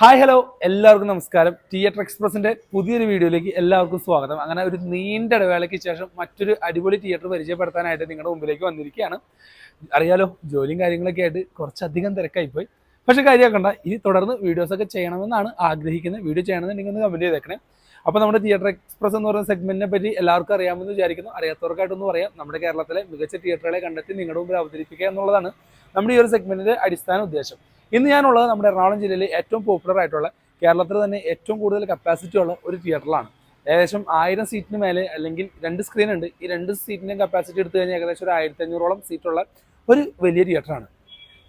Hi hello എല്ലാവർക്കും നമസ്കാരം. Theatre എക്സ്പ്രസിന്റെ പുതിയൊരു വീഡിയോയിലേക്ക് എല്ലാവർക്കും സ്വാഗതം. അങ്ങനെ ഒരു നീണ്ട ഇടവേളയ്ക്ക് ശേഷം മറ്റൊരു അടിപൊളി തിയേറ്റർ പരിചയപ്പെടുത്താനായിട്ട് നിങ്ങളുടെ മുമ്പിലേക്ക് വന്നിരിക്കുകയാണ്. അറിയാലോ ജോലിയും കാര്യങ്ങളൊക്കെ ആയിട്ട് കുറച്ചധികം തിരക്കായിപ്പോയി. പക്ഷെ കാര്യമാക്കണ്ട ഇനി തുടർന്ന് വീഡിയോസൊക്കെ ചെയ്യണമെന്നാണ് ആഗ്രഹിക്കുന്നത്. വീഡിയോ ചെയ്യണമെന്നുണ്ടെങ്കിൽ ഒന്ന് കമന്റ് ചെയ്തേക്കണേ. അപ്പോൾ നമ്മുടെ തിയേറ്റർ എക്സ്പ്രസ് എന്ന് പറയുന്ന സെഗ്മെന്റിനെ പറ്റി എല്ലാവർക്കും അറിയാമെന്ന് വിചാരിക്കുന്നു. അറിയാത്തവർക്കായിട്ടൊന്ന് പറയാം. നമ്മുടെ കേരളത്തിലെ മികച്ച തിയേറ്ററുകളെ കണ്ടെത്തി നിങ്ങളുടെ മുമ്പിൽ അവതരിപ്പിക്കുക എന്നുള്ളതാണ് നമ്മുടെ ഈ ഒരു സെഗ്മെന്റിന്റെ അടിസ്ഥാന ഉദ്ദേശം. ഇന്ന് ഞാനുള്ളത് നമ്മുടെ എറണാകുളം ജില്ലയിലെ ഏറ്റവും പോപ്പുലർ ആയിട്ടുള്ള കേരളത്തിൽ തന്നെ ഏറ്റവും കൂടുതൽ കപ്പാസിറ്റി ഉള്ള ഒരു തിയേറ്ററിലാണ് ഏകദേശം ആയിരം സീറ്റിന് മേലെ അല്ലെങ്കിൽ രണ്ട് സ്ക്രീൻ ഉണ്ട്. ഈ രണ്ട് സീറ്റിന്റെയും കപ്പാസിറ്റി എടുത്തു കഴിഞ്ഞാൽ ഏകദേശം ഒരു ആയിരത്തി അഞ്ഞൂറോളം സീറ്റുള്ള ഒരു വലിയ തിയേറ്ററാണ്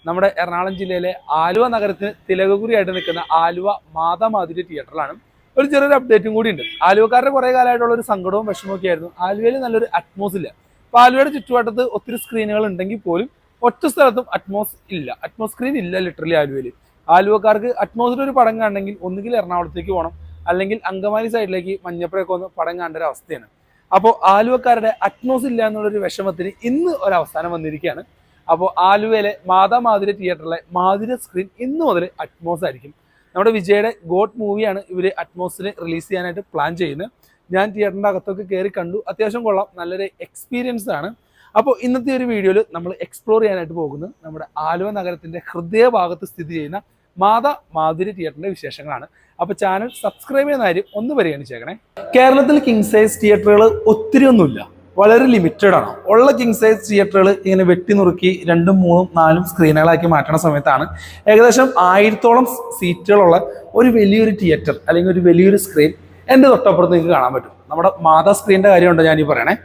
നമ്മുടെ എറണാകുളം ജില്ലയിലെ ആലുവ നഗരത്തിന് തിലകകുറിയായിട്ട് നിൽക്കുന്ന ആലുവ മാതാമാതിരി തിയേറ്ററിലാണ് ഒരു ചെറിയൊരു അപ്ഡേറ്റും കൂടി ഉണ്ട്. ആലുവക്കാരുടെ കുറേ കാലമായിട്ടുള്ള ഒരു സങ്കടവും വിഷമമൊക്കെ ആയിരുന്നു. ആലുവയിൽ നല്ലൊരു അറ്റ്മോസ് ഇല്ല. അപ്പോൾ ആലുവയുടെ ചുറ്റുവട്ടത്ത് ഒത്തിരി സ്ക്രീനുകൾ ഉണ്ടെങ്കിൽ പോലും ഒറ്റ സ്ഥലത്തും അറ്റ്മോസ് ഇല്ല. അറ്റ്മോസ് സ്ക്രീൻ ഇല്ല ലിറ്ററലി ആലുവയിൽ. ആലുവക്കാർക്ക് അറ്റ്മോസിൽ ഒരു പടം കാണണമെങ്കിൽ ഒന്നുകിൽ എറണാകുളത്തേക്ക് പോകണം അല്ലെങ്കിൽ അങ്കമാലി സൈഡിലേക്ക് മഞ്ഞപ്പുഴയൊക്കെ ഒന്ന് പടം കാണേണ്ട ഒരു അവസ്ഥയാണ്. അപ്പോൾ ആലുവക്കാരുടെ അറ്റ്മോസ് ഇല്ല എന്നുള്ളൊരു വിഷമത്തിന് ഇന്ന് ഒരു അവസാനം വന്നിരിക്കുകയാണ്. അപ്പോൾ ആലുവയിലെ മാതാ മാധുര തിയേറ്ററിലെ മാതിര സ്ക്രീൻ ഇന്ന് മുതൽ അറ്റ്മോസ് ആയിരിക്കും. നമ്മുടെ വിജയുടെ ഗോഡ് മൂവിയാണ് ഇവർ അറ്റ്മോസിന് റിലീസ് ചെയ്യാനായിട്ട് പ്ലാൻ ചെയ്യുന്നത്. ഞാൻ തിയേറ്ററിന്റെ അകത്തൊക്കെ കയറി കണ്ടു. അത്യാവശ്യം കൊള്ളാം. നല്ലൊരു എക്സ്പീരിയൻസ് ആണ്. അപ്പോൾ ഇന്നത്തെ ഒരു വീഡിയോയിൽ നമ്മൾ എക്സ്പ്ലോർ ചെയ്യാനായിട്ട് പോകുന്നത് നമ്മുടെ ആലുവ നഗരത്തിന്റെ ഹൃദയഭാഗത്ത് സ്ഥിതി ചെയ്യുന്ന മാതാ മാധുരി തിയേറ്ററിന്റെ വിശേഷങ്ങളാണ്. അപ്പോൾ ചാനൽ സബ്സ്ക്രൈബ് ചെയ്യുന്ന കാര്യം ഒന്ന് പരിഗണിച്ചേക്കണേ കേരളത്തിൽ കിങ് സൈസ് തിയേറ്ററുകൾ ഒത്തിരി ഒന്നുമില്ല. വളരെ ലിമിറ്റഡ് ആണ്. ഉള്ള കിങ് സൈസ് തിയേറ്ററുകൾ ഇങ്ങനെ വെട്ടി നുറുക്കി രണ്ടും മൂന്നും നാലും സ്ക്രീനുകളാക്കി മാറ്റണ സമയത്താണ് ഏകദേശം ആയിരത്തോളം സീറ്റുകളുള്ള ഒരു വലിയൊരു തിയേറ്റർ അല്ലെങ്കിൽ ഒരു വലിയൊരു സ്ക്രീൻ എന്റെ തൊട്ടപ്പുറത്ത് നിങ്ങൾക്ക് കാണാൻ പറ്റും. നമ്മുടെ മാതാ സ്ക്രീനിന്റെ കാര്യമുണ്ട് ഞാനീ പറയണേ?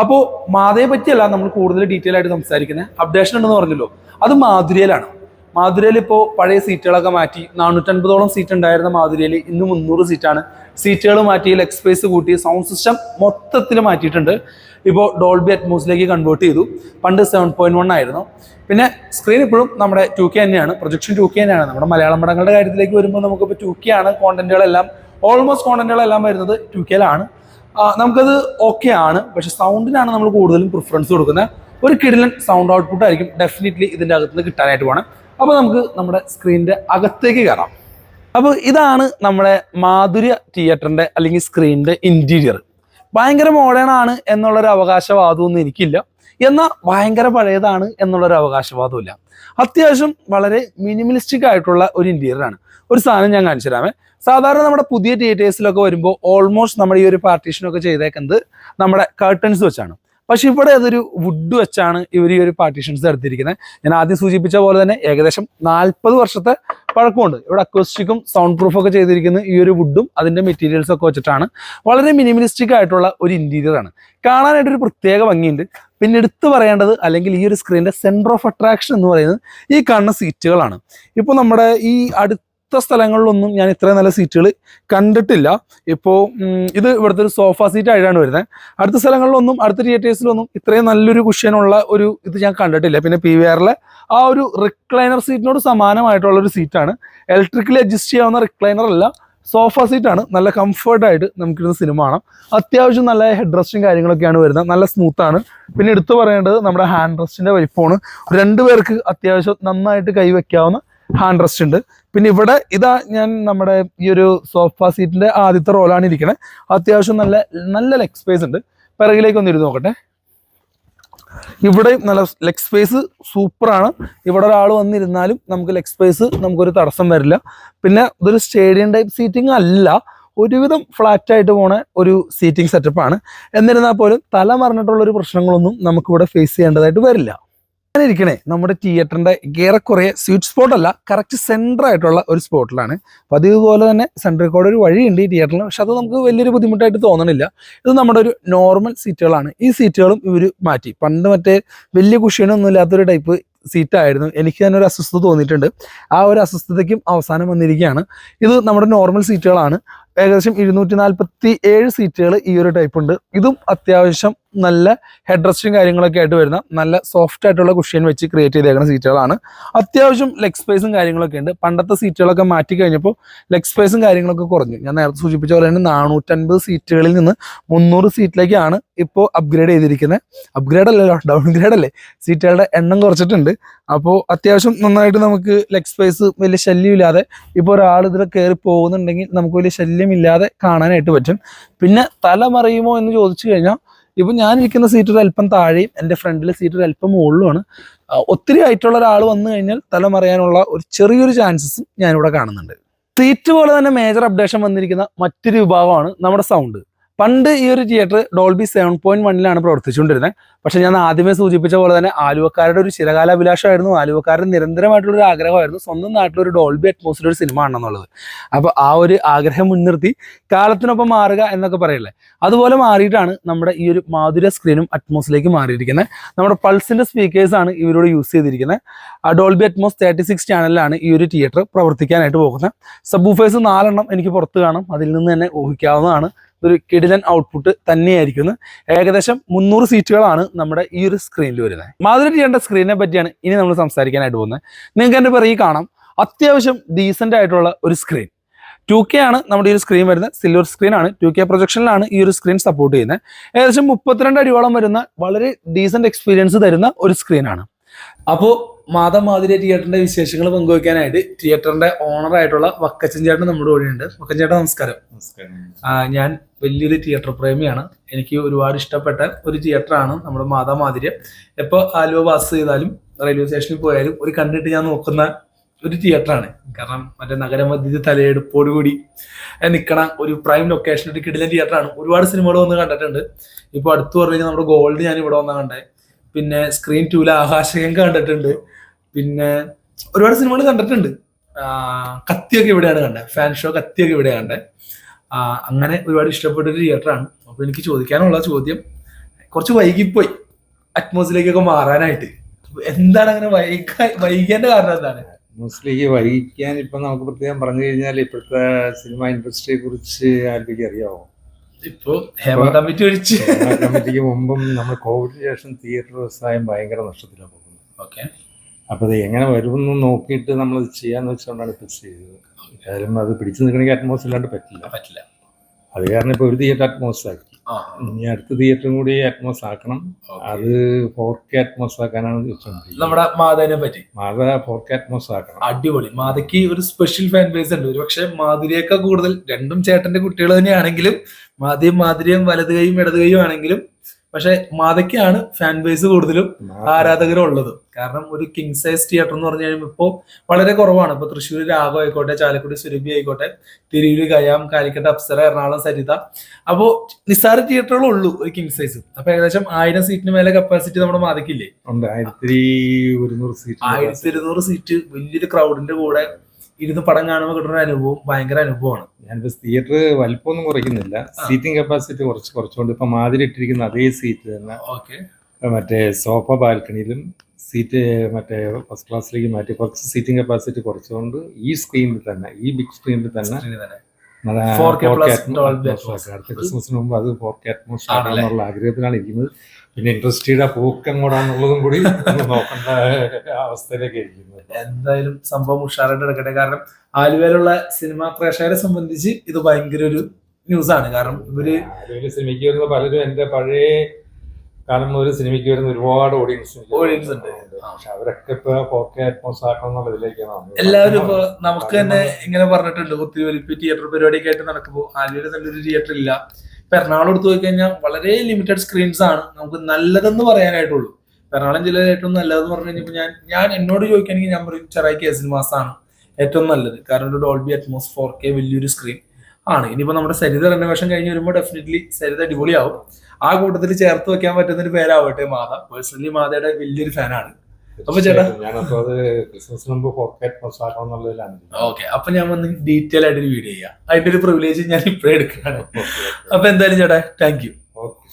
അപ്പോൾ മാതയെ പറ്റിയല്ല നമ്മൾ കൂടുതൽ ഡീറ്റെയിൽ ആയിട്ട് സംസാരിക്കുന്നത് അപ്ഡേഷൻ ഉണ്ടെന്ന് പറഞ്ഞല്ലോ. അത് മാധുര്യയിലാണ് മാധുരയിൽ ഇപ്പോൾ പഴയ സീറ്റുകളൊക്കെ മാറ്റി നാനൂറ്റൻപതോളം സീറ്റ് ഉണ്ടായിരുന്ന മാധുരയിൽ ഇന്ന് മുന്നൂറ് സീറ്റാണ് സീറ്റുകൾ മാറ്റി ലെഗ് സ്പേസ് കൂട്ടി സൗണ്ട് സിസ്റ്റം മൊത്തത്തിൽ മാറ്റിയിട്ടുണ്ട്. ഇപ്പോൾ ഡോൾബി അറ്റ്മോസിലേക്ക് കൺവേർട്ട് ചെയ്തു. പണ്ട് സെവൻ പോയിന്റ് വൺ ആയിരുന്നു. പിന്നെ സ്ക്രീൻ ഇപ്പോഴും നമ്മുടെ ടു കെ തന്നെയാണ്. പ്രൊജക്ഷൻ ടു കെ തന്നെയാണ്. നമ്മുടെ മലയാളം പടങ്ങളുടെ കാര്യത്തിലേക്ക് വരുമ്പോൾ നമുക്കിപ്പോൾ ടു കെ ആണ് കോണ്ടന്റുകളെല്ലാം ഓൾമോസ്റ്റ് കോണ്ടന്റുകളെല്ലാം വരുന്നത് ടു കെയിലാണ് നമുക്കത് ഓക്കെ ആണ്. പക്ഷെ സൗണ്ടിനാണ് നമ്മൾ കൂടുതലും പ്രിഫറൻസ് കൊടുക്കുന്നത്. ഒരു കിടിലൻ സൗണ്ട് ഔട്ട്പുട്ട് ആയിരിക്കും ഡെഫിനറ്റ്ലി ഇതിന്റെ അകത്ത് കിട്ടാനായിട്ട് പോകണം അപ്പോൾ നമുക്ക് നമ്മുടെ സ്ക്രീനിന്റെ അകത്തേക്ക് കയറാം. അപ്പോൾ ഇതാണ് നമ്മുടെ മാധുര്യ തിയേറ്ററിന്റെ അല്ലെങ്കിൽ സ്ക്രീനിന്റെ ഇന്റീരിയർ ഭയങ്കര മോഡേൺ ആണ് എന്നുള്ളൊരു അവകാശവാദമൊന്നും എനിക്കില്ല. എന്നാൽ ഭയങ്കര പഴയതാണ് എന്നുള്ളൊരു അവകാശവാദവും ഇല്ല അത്യാവശ്യം വളരെ മിനിമലിസ്റ്റിക് ആയിട്ടുള്ള ഒരു ഇന്റീരിയർ ആണ്. ഒരു സാധനം ഞാൻ കാണിച്ചു തരാമേ. സാധാരണ നമ്മുടെ പുതിയ തിയേറ്റേഴ്സിലൊക്കെ വരുമ്പോൾ ഓൾമോസ്റ്റ് നമ്മുടെ ഈ ഒരു പാർട്ടീഷനൊക്കെ ചെയ്തേക്കുന്നത് നമ്മുടെ കർട്ടൻസ് വെച്ചാണ്. പക്ഷെ ഇവിടെ അതൊരു വുഡ് വെച്ചാണ് ഇവർ ഈ ഒരു പാർട്ടീഷൻസ് എടുത്തിരിക്കുന്നത്. ഞാൻ ആദ്യം സൂചിപ്പിച്ച പോലെ തന്നെ ഏകദേശം നാൽപ്പത് വർഷത്തെ പഴക്കമുണ്ട്. ഇവിടെ അക്വസ്റ്റിക്കും സൗണ്ട് പ്രൂഫൊക്കെ ചെയ്തിരിക്കുന്നത് ഈ ഒരു വുഡും അതിന്റെ മെറ്റീരിയൽസ് ഒക്കെ വെച്ചിട്ടാണ്. വളരെ മിനിമലിസ്റ്റിക് ആയിട്ടുള്ള ഒരു ഇന്റീരിയർ ആണ്. കാണാനായിട്ടൊരു പ്രത്യേക ഭംഗിയുണ്ട്. പിന്നെ എടുത്തു പറയേണ്ടത് അല്ലെങ്കിൽ ഈ ഒരു സ്ക്രീനിന്റെ സെന്റർ ഓഫ് അട്രാക്ഷൻ എന്ന് പറയുന്നത് ഈ കാണുന്ന സീറ്റുകളാണ് ഇപ്പോൾ നമ്മുടെ ഈ അടുത്ത സ്ഥലങ്ങളിലൊന്നും ഞാൻ ഇത്രയും നല്ല സീറ്റുകൾ കണ്ടിട്ടില്ല. ഇപ്പോൾ ഇത് ഇവിടുത്തെ ഒരു സോഫ സീറ്റ് ആയിട്ടാണ് വരുന്നത്. അടുത്ത സ്ഥലങ്ങളിലൊന്നും അടുത്ത തിയേറ്റേഴ്സിലൊന്നും ഇത്രയും നല്ലൊരു കുഷ്യനുള്ള ഒരു ഇത് ഞാൻ കണ്ടിട്ടില്ല. പിന്നെ പി വി ആറിലെ ആ ഒരു റിക്ലൈനർ സീറ്റിനോട് സമാനമായിട്ടുള്ള ഒരു സീറ്റാണ് ഇലക്ട്രിക്കലി അഡ്ജസ്റ്റ് ചെയ്യാവുന്ന റിക്ലൈനർ അല്ല. സോഫ സീറ്റാണ്. നല്ല കംഫർട്ടായിട്ട് നമുക്കിരുന്ന് സിനിമ കാണാം. അത്യാവശ്യം നല്ല ഹെഡ് റെസ്റ്റും കാര്യങ്ങളൊക്കെയാണ് വരുന്നത്. നല്ല സ്മൂത്താണ് പിന്നെ എടുത്തു പറയേണ്ടത് നമ്മുടെ ഹാൻഡ് റെസ്റ്റിന്റെ വലിപ്പമാണ്. രണ്ടു പേർക്ക് അത്യാവശ്യം നന്നായിട്ട് കൈവയ്ക്കാവുന്ന ഹാൻഡ് റെസ്റ്റ് ഉണ്ട്. പിന്നെ ഇവിടെ ഇതാ ഞാൻ നമ്മുടെ ഈ ഒരു സോഫ സീറ്റിന്റെ ആദ്യത്തെ റോളാണ് ഇരിക്കുന്നത് അത്യാവശ്യം നല്ല നല്ല ലെഗ് സ്പേസ് ഉണ്ട്. പിറകിലേക്ക് ഒന്ന് ഇരുന്ന് നോക്കട്ടെ. ഇവിടെ നല്ല ലെഗ് സ്പേസ് സൂപ്പറാണ്. ഇവിടെ ഒരാൾ വന്നിരുന്നാലും നമുക്ക് ലെഗ് സ്പേസ് നമുക്കൊരു തടസ്സം വരില്ല. പിന്നെ ഇതൊരു സ്റ്റേഡിയം ടൈപ്പ് സീറ്റിംഗ് അല്ല. ഒരുവിധം ഫ്ലാറ്റ് ആയിട്ട് പോണ ഒരു സീറ്റിംഗ് സെറ്റപ്പാണ് എന്നിരുന്നാൽ പോലും തല മറിഞ്ഞിട്ടുള്ള ഒരു പ്രശ്നങ്ങളൊന്നും നമുക്കിവിടെ ഫേസ് ചെയ്യേണ്ടതായിട്ട് വരില്ല. അങ്ങനെ ഇരിക്കണേ നമ്മുടെ തിയേറ്ററിന്റെ ഏറെക്കുറെ സ്വീറ്റ് സ്പോട്ട് അല്ല കറക്റ്റ് സെന്റർ ആയിട്ടുള്ള ഒരു സ്പോട്ടിലാണ് അപ്പോൾ അതുപോലെ തന്നെ സെൻട്രൽ കൂടെ ഒരു വഴിയുണ്ട് ഈ തിയേറ്ററിൽ പക്ഷെ അത് നമുക്ക് വലിയൊരു ബുദ്ധിമുട്ടായിട്ട് തോന്നണില്ല. ഇത് നമ്മുടെ ഒരു നോർമൽ സീറ്റുകളാണ് ഈ സീറ്റുകളും ഇവർ മാറ്റി. പണ്ട് മറ്റേ വലിയ കുഷ്യനൊന്നും ഇല്ലാത്തൊരു ടൈപ്പ് സീറ്റായിരുന്നു എനിക്ക് തന്നെ ഒരു അസ്വസ്ഥത തോന്നിയിട്ടുണ്ട്. ആ ഒരു അസ്വസ്ഥതയ്ക്കും അവസാനം വന്നിരിക്കുകയാണ്. ഇത് നമ്മുടെ നോർമൽ സീറ്റുകളാണ് ഏകദേശം ഇരുന്നൂറ്റി നാൽപ്പത്തി ഏഴ് സീറ്റുകൾ ഈ ഒരു ടൈപ്പ് ഉണ്ട്. ഇതും അത്യാവശ്യം നല്ല ഹെഡ് റെസ്റ്റും കാര്യങ്ങളൊക്കെ ആയിട്ട് വരുന്ന നല്ല സോഫ്റ്റ് ആയിട്ടുള്ള കുഷ്യൻ വെച്ച് ക്രിയേറ്റ് ചെയ്തേക്കുന്ന സീറ്റുകളാണ്. അത്യാവശ്യം ലെഗ് സ്പേസും കാര്യങ്ങളൊക്കെ ഉണ്ട്. പണ്ടത്തെ സീറ്റുകളൊക്കെ മാറ്റി കഴിഞ്ഞപ്പോൾ ലെഗ് സ്പേസും കാര്യങ്ങളൊക്കെ കുറഞ്ഞു. ഞാൻ നേരത്തെ സൂചിപ്പിച്ച പോലെ തന്നെ നാനൂറ്റൻപത് സീറ്റുകളിൽ നിന്ന് മുന്നൂറ് സീറ്റിലേക്കാണ് ഇപ്പോൾ അപ്ഗ്രേഡ് ചെയ്തിരിക്കുന്നത്. അപ്ഗ്രേഡ് അല്ലല്ലോ ഡൗൺഗ്രേഡ് അല്ലേ? സീറ്റുകളുടെ എണ്ണം കുറച്ചിട്ടുണ്ട്. അപ്പോൾ അത്യാവശ്യം നന്നായിട്ട് നമുക്ക് ലെഗ് സ്പേസ് വലിയ ശല്യമില്ലാതെ ഇപ്പോൾ ഒരാൾ ഇതിൽ കയറി പോകുന്നുണ്ടെങ്കിൽ നമുക്ക് വലിയ ശല്യമില്ലാതെ കാണാനായിട്ട് പറ്റും. പിന്നെ തല മറിയുമോ എന്ന് ചോദിച്ചു കഴിഞ്ഞാൽ ഇപ്പം ഞാനിരിക്കുന്ന സീറ്റ് ഒരു അല്പം താഴെയും എന്റെ ഫ്രണ്ടിലെ സീറ്റ് ഒരു അല്പം മുകളിലുമാണ്. ഒത്തിരി ആയിട്ടുള്ള ഒരാൾ വന്നു കഴിഞ്ഞാൽ തല മറിയാനുള്ള ഒരു ചെറിയൊരു ചാൻസസും ഞാനിവിടെ കാണുന്നുണ്ട്. സീറ്റ് പോലെ തന്നെ മേജർ അപ്ഡേഷൻ വന്നിരിക്കുന്ന മറ്റൊരു വിഭാഗമാണ് നമ്മുടെ സൗണ്ട് പണ്ട് ഈ ഒരു തിയേറ്റർ ഡോൾബി സെവൻ പോയിന്റ് വണ്ണിലാണ് പ്രവർത്തിച്ചുകൊണ്ടിരുന്നത്. പക്ഷെ ഞാൻ ആദ്യമേ സൂചിപ്പിച്ച പോലെ തന്നെ ആലുവക്കാരുടെ ഒരു ചിരകാലാഭിലാഷമായിരുന്നു. ആലുവക്കാരുടെ നിരന്തരമായിട്ടുള്ള ഒരു ആഗ്രഹമായിരുന്നു. സ്വന്തം നാട്ടിലൊരു ഡോൾബി അറ്റ്മോസ്ഫിയർ ഒരു സിനിമ ആണെന്നുള്ളത്. അപ്പോൾ ആ ഒരു ആഗ്രഹം മുൻനിർത്തി കാലത്തിനൊപ്പം മാറുക എന്നൊക്കെ പറയല്ലേ? അതുപോലെ മാറിയിട്ടാണ് നമ്മുടെ ഈ ഒരു മാധുര സ്ക്രീനും അറ്റ്മോസിലേക്ക് മാറിയിരിക്കുന്നത്. നമ്മുടെ പൾസിന്റെ സ്പീക്കേഴ്സ് ആണ് ഇവരോട് യൂസ് ചെയ്തിരിക്കുന്നത്. ആ ഡോൾബി അറ്റ്മോസ് തേർട്ടി സിക്സ് ചാനലിലാണ് ഈ ഒരു തിയേറ്റർ പ്രവർത്തിക്കാനായിട്ട് പോകുന്നത്. സബ് നാലെണ്ണം എനിക്ക് പുറത്ത് കാണാം. അതിൽ നിന്ന് തന്നെ ഊഹിക്കാവുന്നതാണ് ഒരു കിടിലൻ ഔട്ട്പുട്ട് തന്നെയായിരിക്കും ഏകദേശം മുന്നൂറ് സീറ്റുകളാണ് നമ്മുടെ ഈ ഒരു സ്ക്രീനിൽ വരുന്നത്. മാധുരി ചെയ്യേണ്ട സ്ക്രീനിനെ പറ്റിയാണ് ഇനി നമ്മൾ സംസാരിക്കാനായിട്ട് പോകുന്നത്. നിങ്ങൾക്ക് എന്റെ പിറകെ കാണാം. അത്യാവശ്യം ഡീസന്റ് ആയിട്ടുള്ള ഒരു സ്ക്രീൻ ടു കെ ആണ് നമ്മുടെ ഈ ഒരു സ്ക്രീൻ വരുന്നത്. സിൽവർ സ്ക്രീൻ ആണ്. ടു കെ പ്രൊജക്ഷനിലാണ് ഈ ഒരു സ്ക്രീൻ സപ്പോർട്ട് ചെയ്യുന്നത്. ഏകദേശം മുപ്പത്തിരണ്ട് അടിയോളം വരുന്ന വളരെ ഡീസന്റ് എക്സ്പീരിയൻസ് തരുന്ന ഒരു സ്ക്രീനാണ് അപ്പോൾ മാതം മാതിരി തിയേറ്ററിന്റെ വിശേഷങ്ങൾ പങ്കുവയ്ക്കാനായിട്ട് തിയേറ്ററിന്റെ ഓണർ ആയിട്ടുള്ള വക്കച്ചൻ ചേട്ടൻ നമ്മുടെ കൂടെയുണ്ട്. വക്കച്ചൻ ചേട്ടൻ നമസ്കാരം. ഞാൻ വലിയൊരു തിയേറ്റർ പ്രേമിയാണ്. എനിക്ക് ഒരുപാട് ഇഷ്ടപ്പെട്ട ഒരു തിയേറ്ററാണ് നമ്മുടെ മാതാ മാതിരി എപ്പോൾ ആലുവ പാസ് ചെയ്താലും റെയിൽവേ സ്റ്റേഷനിൽ പോയാലും ഒരു കണ്ടിട്ട് ഞാൻ നോക്കുന്ന ഒരു തിയേറ്ററാണ് കാരണം മറ്റേ നഗരമധ്യത്തിൽ തലയെടുപ്പോടുകൂടി നിൽക്കണ ഒരു പ്രൈം ലൊക്കേഷൻ ഒരു കിടിലൻ തിയേറ്ററാണ് ഒരുപാട് സിനിമകൾ വന്ന് കണ്ടിട്ടുണ്ട്. ഇപ്പോൾ അടുത്ത് പറഞ്ഞു കഴിഞ്ഞാൽ നമ്മുടെ ഗോൾഡ് ഞാൻ ഇവിടെ വന്നാൽ കണ്ടേ. പിന്നെ സ്ക്രീൻ ടൂല ആകാശകം കണ്ടിട്ടുണ്ട്. പിന്നെ ഒരുപാട് സിനിമകൾ കണ്ടിട്ടുണ്ട്. കത്തിയൊക്കെ ഇവിടെയാണ് കണ്ടത്. ഫാൻ ഷോ കത്തിയൊക്കെ ഇവിടെയാണ് കണ്ടത്. അങ്ങനെ ഒരുപാട് ഇഷ്ടപ്പെട്ട ഒരു തിയേറ്ററാണ് അപ്പൊ എനിക്ക് ചോദിക്കാനുള്ള ചോദ്യം കുറച്ച് വൈകിപ്പോയി. അറ്റ്മോസിലേക്കൊക്കെ മാറാനായിട്ട്. എന്താണ് അങ്ങനെ വൈകാ വൈകേണ്ട കാരണം എന്താണ്? മുസ്ലിക്ക് വഹിക്കാൻ ഇപ്പൊ നമുക്ക് പ്രത്യേകം പറഞ്ഞു കഴിഞ്ഞാൽ ഇപ്പോഴത്തെ സിനിമ ഇൻഡസ്ട്രിയെ കുറിച്ച് ആൽബിക്ക് അറിയാവോ? ഇപ്പൊ ഹേമ കമ്മിറ്റി ഒഴിച്ച് കമ്മിറ്റിക്ക് മുമ്പും നമ്മൾ കോവിഡിന് ശേഷം തിയേറ്റർ വ്യവസായം ഭയങ്കര നഷ്ടത്തിലാണ് പോകുന്നത്. ഓക്കെ. അപ്പൊ അത് എങ്ങനെ വരുമെന്ന് നോക്കിയിട്ട് നമ്മൾ ചെയ്യാന്ന് വെച്ചുകൊണ്ടാണ് ഫിക്സ് ചെയ്തത്. ഏതായാലും അത് പിടിച്ചു നിൽക്കണമെങ്കിൽ അറ്റ്മോസ് ഇല്ലാണ്ട് പറ്റില്ല. പറ്റില്ല. അത് കാരണം ഇപ്പൊ ഒരു തിയേറ്റർ അറ്റ്മോസ് ആക്കി. ഇനി അടുത്ത തിയേറ്ററും കൂടി അറ്റ്മോസ് ആക്കണം. അത് ഫോർ കെ അറ്റ്മോസ് ആക്കാനാണ് വെച്ചോണ്ടിരിക്കുന്നത്. നമ്മുടെ മാതാവിനെ പറ്റി. മാത ഫോർ കെ അറ്റ്മോസ് ആക്കണം. അടിപൊളി. മാതയ്ക്ക് ഒരു സ്പെഷ്യൽ ഫാൻ ബേസ് ഉണ്ട്. ഒരു പക്ഷെ മാധുരിയേക്കാൾ കൂടുതൽ രണ്ടും ചേട്ടന്റെ കുട്ടികൾ തന്നെയാണെങ്കിലും മാതിയും മാതിരിയും വലത് കൈയും ഇടത് കൈയും ആണെങ്കിലും പക്ഷെ മാതയ്ക്കാണ് ഫാൻ ബേസ് കൂടുതലും ആരാധകരും ഉള്ളത് കാരണം ഒരു കിങ് സൈസ് തിയേറ്റർ എന്ന് പറഞ്ഞു കഴിയുമ്പോൾ ഇപ്പോൾ വളരെ കുറവാണ്. ഇപ്പൊ തൃശ്ശൂർ രാഘവ ആയിക്കോട്ടെ ചാലക്കുടി സുരഭി ആയിക്കോട്ടെ തിരൂര് കയാം കാലിക്കട്ട് അപ്സര എറണാകുളം സരിത. അപ്പോൾ നിസ്സാര തിയേറ്ററുകൾ ഉള്ളൂ ഒരു കിങ് സൈസ് അപ്പൊ ഏകദേശം ആയിരം സീറ്റിന് മേലെ കപ്പാസിറ്റി നമ്മുടെ മാതയ്ക്കില്ലേ ആയിരത്തി ഇരുന്നൂറ് സീറ്റ് വലിയൊരു ക്രൗഡിന്റെ കൂടെ ഇരുന്ന് പടം കാണുമ്പോൾ കിട്ടുന്ന അനുഭവം ഭയങ്കര അനുഭവമാണ്. ഞാനിപ്പോ തിയേറ്റർ വലിപ്പമൊന്നും കുറയ്ക്കുന്നില്ല. സീറ്റിംഗ് കപ്പാസിറ്റി കുറച്ച് കുറച്ചുകൊണ്ട് ഇപ്പൊ മാതിരി ഇട്ടിരിക്കുന്ന അതേ സീറ്റ് തന്നെ. ഓക്കെ മറ്റേ സോഫ ബാൽക്കണിയിലും സീറ്റ് മറ്റേ ഫസ്റ്റ് ക്ലാസ്സിലേക്ക് മാറ്റി കുറച്ച് സീറ്റിംഗ് കപ്പാസിറ്റി കുറച്ചുകൊണ്ട് ഈ സ്ക്രീനിൽ തന്നെ ഈ ബിഗ് സ്ക്രീനിൽ തന്നെ. നല്ല 4K 4K plus atmo- Dolby atmos Atmos. അടുത്ത ക്രിസ്മസിന് മുമ്പ് അത് ഫോർ കെ ആഗ്രഹത്തിലാണ് ഇരിക്കുന്നത്. പിന്നെ ഇൻഡസ്ട്രിയുടെ പൂക്കം കൂടാന്നുള്ളതും കൂടി നോക്കേണ്ട അവസ്ഥയിലേക്ക് ഇരിക്കുന്നത് എന്തായാലും സംഭവം ഉഷാറായിട്ട് എടുക്കട്ടെ കാരണം ആലുവയിലുള്ള സിനിമാ പ്രേക്ഷകരെ സംബന്ധിച്ച് ഇത് ഭയങ്കര ഒരു ന്യൂസ് ആണ് കാരണം ഇവർ ആലുവയിൽ സിനിമയ്ക്ക് വരുന്ന പലരും എന്റെ പഴയ കാലം ഒരു സിനിമയ്ക്ക് വരുന്ന ഒരുപാട് ഓഡിയൻസ് ഓഡിയൻസ് ഉണ്ട്. പക്ഷെ അവരൊക്കെ ഇപ്പൊ ഫോർ അറ്റ്മോസ് ആക്കണം എന്നുള്ള ഇതിലേക്കാണ് എല്ലാവരും ഇപ്പൊ നമുക്ക് തന്നെ ഇങ്ങനെ പറഞ്ഞിട്ടുണ്ട് ഒത്തിരി തിയേറ്റർ പരിപാടിയൊക്കെ ആയിട്ട് നടക്കുമ്പോൾ ആലുവയിൽ നല്ലൊരു തിയേറ്റർ ഇല്ല. ഇപ്പൊ എറണാകുളം എടുത്തു പോയി കഴിഞ്ഞാൽ വളരെ ലിമിറ്റഡ് സ്ക്രീൻസ് ആണ്. നമുക്ക് നല്ലതെന്ന് പറയാനായിട്ടുള്ളൂ. എറണാകുളം ജില്ലയിൽ ഏറ്റവും നല്ലതെന്ന് പറഞ്ഞു കഴിഞ്ഞപ്പോൾ ഞാൻ ഞാൻ എന്നോട് ചോദിക്കുകയാണെങ്കിൽ ഞാൻ പറയും ചെറായി കെ സിനിമാസ് ആണ് ഏറ്റവും നല്ലത്. കാരണം ഒരു ഡോൾബി അറ്റ്മോസ് ഫോർ കെ വലിയൊരു സ്ക്രീൻ ആണ്. ഇനിയിപ്പോ നമ്മുടെ സരിത റെനോവേഷൻ കഴിഞ്ഞ് വരുമ്പോൾ ഡെഫിനറ്റ്ലി സരിത അടിപൊളിയാവും. ആ കൂട്ടത്തിൽ ചേർത്ത് വെക്കാൻ പറ്റുന്ന ഒരു പേരാവട്ടെ മാത. പേഴ്സണലി മാതയുടെ വലിയൊരു ഫാനാണ് അപ്പൊ ചേട്ടാ? ഞാനപ്പോ അത് ബിസിനസ് മുമ്പ് എന്നുള്ളതിലാണ് ഓക്കെ അപ്പൊ ഞാൻ വന്ന് ഡീറ്റെയിൽ ആയിട്ട് ഒരു വീഡിയോ ചെയ്യാം. അതിന്റെ ഒരു പ്രിവിലേജ് ഞാൻ ഇപ്പോഴേ എടുക്കുകയാണ്. അപ്പൊ എന്തായാലും ചേട്ടാ താങ്ക് യു ഓക്കെ